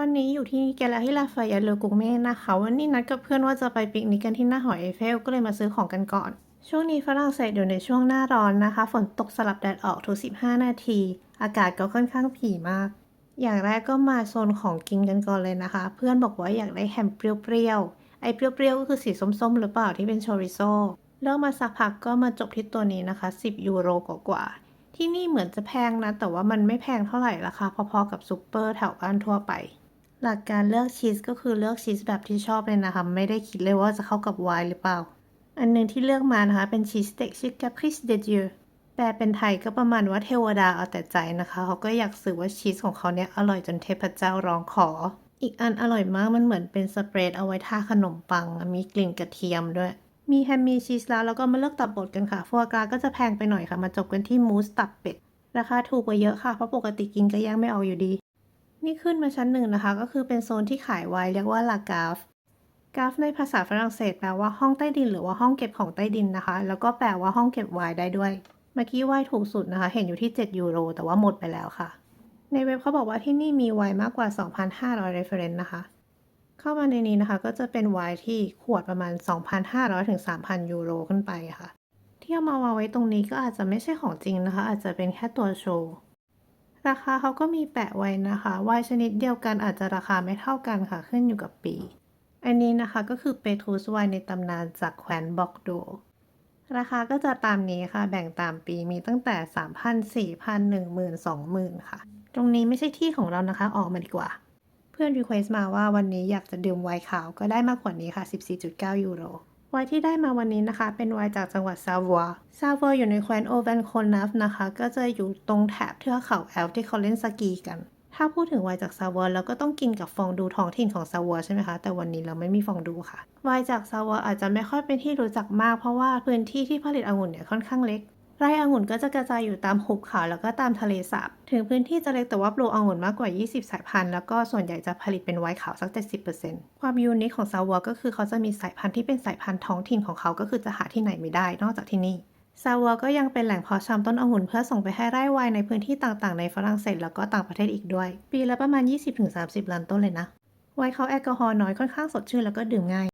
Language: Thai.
ตอนนี้อยู่ที่แกลเลอรี่ลาฟายเอตเลอกุงเม่นะคะ วันนี้นัดกับเพื่อนว่าจะไปปิกนิกกันที่หน้าหอเอเฟล ก็เลยมาซื้อของกันก่อน ช่วงนี้ฝรั่งเศสอยู่ในช่วงหน้าร้อนนะคะ ฝนตกสลับแดดออกทุก 15 นาที อากาศก็ค่อนข้างผีมาก อย่างแรกก็มาโซนของกินกันก่อนเลยนะคะ เพื่อนบอกว่าอยากได้แฮมเปรี้ยวๆ ไอเปรี้ยวๆก็คือสีส้มๆ หรือเปล่าที่เป็นโชริโซเลือกมาสักพักก็มาจบที่ตัวนี้นะคะ 10 ยูโรกว่าที่นี่เหมือนจะแพงนะ แต่ว่ามันไม่แพงเท่าไหร่ราคาพอๆกับซูเปอร์แถวบ้านทั่วไป หลักการเลือกชีสก็คือเลือกชีสแบบที่ชอบเลยนะคะ ไม่ได้คิดเลยว่าจะเข้ากับไวน์หรือเปล่า อันหนึงที่เลือกมานะคะ เป็นชีสสเต็กชื่อ Caprice de Dieu แปลเป็นไทยก็ประมาณว่าเทวดาเอาแต่ใจนะคะ เขาก็อยากสื่อว่าชีสของเขาเนี่ยอร่อยจนเทพเจ้าร้องขอ อีกอันอร่อยมากมันเหมือนเป็นสเปรดเอาไว้ทาขนมปัง มีกลิ่นกระเทียมด้วย มีแฮมมีชีสแล้วแล้วก็มาเลือกตับบดกันค่ะฟัวกราก็จะแพงไปหน่อยค่ะ มาจบกันที่มูสตับเป็ด ราคาถูกกว่าเยอะค่ะ เพราะปกติกินก็ยังไม่เอาอยู่ดี นี่ขึ้นมาชั้นหนึ่งนะคะ ก็คือเป็นโซนที่ขายไวน์เรียกว่าลากาฟกาฟในภาษาฝรั่งเศสแปลว่าห้องใต้ดินหรือว่าห้องเก็บของใต้ดินนะคะ แล้วก็แปลว่าห้องเก็บไวน์ได้ด้วย เมื่อกี้ไวน์ถูกสุดนะคะ เห็นอยู่ที่ 7 ยูโร แต่ว่าหมดไปแล้วค่ะ ในเว็บเขาบอกว่าที่นี่มีไวน์มากกว่า 2,500 reference นะคะ เข้ามาในนี้นะคะ ก็จะเป็นไวน์ที่ขวดประมาณ 2,500ถึง3,000 ยูโรขึ้นไปค่ะ ที่เอามาวางไว้ตรงนี้ก็อาจจะไม่ใช่ของจริงนะคะ อาจจะเป็นแค่ตัวโชว์ ราคาเขาก็มีแปะไว้นะคะไวน์ชนิดเดียวกันอาจจะราคาไม่เท่ากันค่ะขึ้นอยู่กับปี อันนี้นะคะก็คือเปทรูสไวน์ในตำนานจากแคว้นบอกโด ราคาก็จะตามนี้ค่ะ แบ่งตามปีมีตั้งแต่ 3,000 4,000 10,000 20,000 ค่ะ ตรงนี้ไม่ใช่ที่ของเรานะคะออกมาดีกว่า เพื่อนรีเควสมาว่าวันนี้อยากจะดื่มไวน์ขาวก็ได้มากกว่านี้ค่ะ 14.9 ยูโร วน์ที่ได้มาวันนี้นะคะ เป็นไวน์จากจังหวัดซาวัวซาวัวอยู่ในแคว้นโอเวนโคนัฟนะคะ ก็จะอยู่ตรงแถบเทือกเขาแอลที่เขาเล่นสกีกัน ถ้าพูดถึงไวน์จากซาวัวเราก็ต้องกินกับฟองดูท้องถิ่นของซาวัวใช่ไหมคะ แต่วันนี้เราไม่มีฟองดูค่ะ ไวน์จากซาวัวอาจจะไม่ค่อยเป็นที่รู้จักมากเพราะว่าพื้นที่ที่ผลิตองุ่นเนี่ยค่อนข้างเล็ก ไร่องุ่นก็จะกระจายอยู่ตามหุบเขาแล้วก็ตามทะเลสาบ ถึงพื้นที่จะเล็กแต่ว่าปลูกองุ่นมากกว่า 20 สายพันธุ์ แล้วก็ส่วนใหญ่จะผลิตเป็นไวน์ขาวสัก 70%ความยูนิคของซาวัวก็คือเขาจะมีสายพันธุ์ที่เป็นสายพันธุ์ท้องถิ่นของเขาก็คือจะหาที่ไหนไม่ได้ นอกจากที่นี่ซาวัวก็ยังเป็นแหล่งเพาะชำต้นองุ่นเพื่อส่งไปให้ไร่ไวน์ในพื้นที่ต่างๆในฝรั่งเศสแล้วก็ต่างประเทศอีกด้วย ปีละประมาณ 20-30 ล้านต้นเลยนะไวน์เขาแอลกอฮอล์น้อยค่อนข้างสดชื่นแล้วก็ดื่มง่าย